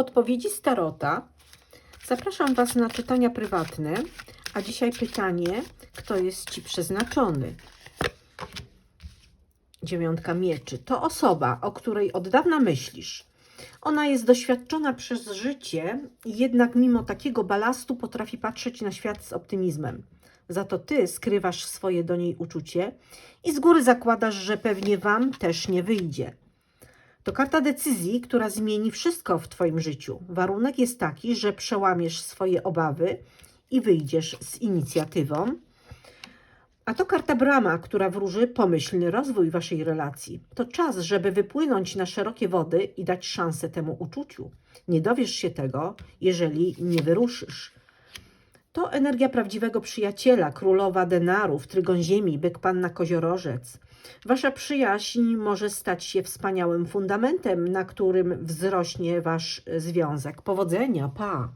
podpowiedzi Starota. Zapraszam Was na czytania prywatne, a dzisiaj pytanie, kto jest Ci przeznaczony? Dziewiątka mieczy. To osoba, o której od dawna myślisz. Ona jest doświadczona przez życie, jednak mimo takiego balastu potrafi patrzeć na świat z optymizmem. Za to ty skrywasz swoje do niej uczucie i z góry zakładasz, że pewnie wam też nie wyjdzie. To karta decyzji, która zmieni wszystko w Twoim życiu. Warunek jest taki, że przełamiesz swoje obawy i wyjdziesz z inicjatywą. A to karta brama, która wróży pomyślny rozwój Waszej relacji. To czas, żeby wypłynąć na szerokie wody i dać szansę temu uczuciu. Nie dowiesz się tego, jeżeli nie wyruszysz. To energia prawdziwego przyjaciela, królowa denarów, trygon ziemi, byk panna koziorożec. Wasza przyjaźń może stać się wspaniałym fundamentem, na którym wzrośnie wasz związek. Powodzenia, pa!